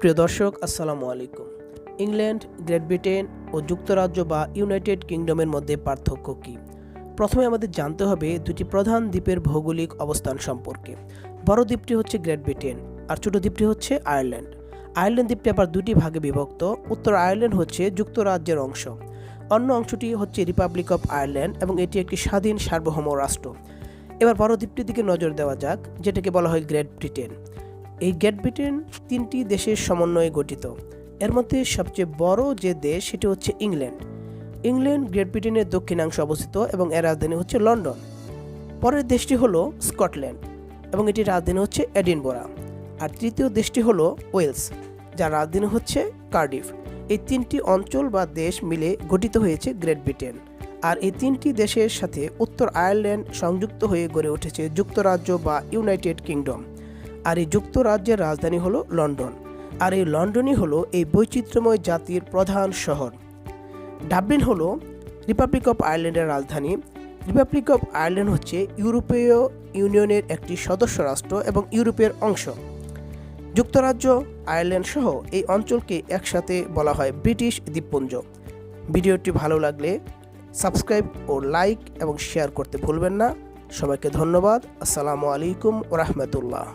প্রিয় দর্শক, আসসালামু আলাইকুম। ইংল্যান্ড, গ্রেট ব্রিটেন ও যুক্তরাজ্য বা ইউনাইটেড কিংডমের মধ্যে পার্থক্য কী? প্রথমে আমাদের জানতে হবে দুটি প্রধান দ্বীপের ভৌগোলিক অবস্থান সম্পর্কে। বড় দ্বীপটি হচ্ছে গ্রেট ব্রিটেন আর ছোট দ্বীপটি হচ্ছে আয়ারল্যান্ড। আয়ারল্যান্ড দ্বীপটি আবার দুটি ভাগে বিভক্ত। উত্তর আয়ারল্যান্ড হচ্ছে যুক্তরাজ্যের অংশ। অন্য অংশটি হচ্ছে রিপাবলিক অফ আয়ারল্যান্ড এবং এটি একটি স্বাধীন সার্বভৌম রাষ্ট্র। এবার বড় দ্বীপটির দিকে নজর দেওয়া যাক, যেটাকে বলা হয় গ্রেট ব্রিটেন। এই গ্রেট ব্রিটেন তিনটি দেশের সমন্বয়ে গঠিত। এর মধ্যে সবচেয়ে বড় যে দেশ সেটি হচ্ছে ইংল্যান্ড। ইংল্যান্ড গ্রেট ব্রিটেনের দক্ষিণাংশে অবস্থিত এবং এর রাজধানী হচ্ছে লন্ডন। পরের দেশটি হলো স্কটল্যান্ড এবং এটির রাজধানী হচ্ছে এডিনবরা। আর তৃতীয় দেশটি হলো ওয়েলস, যার রাজধানী হচ্ছে কার্ডিফ। এই তিনটি অঞ্চল বা দেশ মিলে গঠিত হয়েছে গ্রেট ব্রিটেন আর এই তিনটি দেশের সাথে উত্তর আয়ারল্যান্ড সংযুক্ত হয়ে গড়ে উঠেছে যুক্তরাজ্য বা ইউনাইটেড কিংডম। আর এই যুক্তরাজ্যের রাজধানী হলো লন্ডন। আর এই লন্ডনই হলো এই বৈচিত্র্যময় জাতির প্রধান শহর। ডাবলিন হলো রিপাবলিক অফ আয়ারল্যান্ডের রাজধানী। রিপাবলিক অফ আয়ারল্যান্ড হচ্ছে ইউরোপীয় ইউনিয়নের একটি সদস্য রাষ্ট্র এবং ইউরোপের অংশ। যুক্তরাজ্য, আয়ারল্যান্ড সহ এই অঞ্চলকে একসাথে বলা হয় ব্রিটিশ দ্বীপপুঞ্জ। ভিডিওটি ভালো লাগলে সাবস্ক্রাইব ও লাইক এবং শেয়ার করতে ভুলবেন না। সবাইকে ধন্যবাদ। আসসালামু আলাইকুম ওরহমতুল্লাহ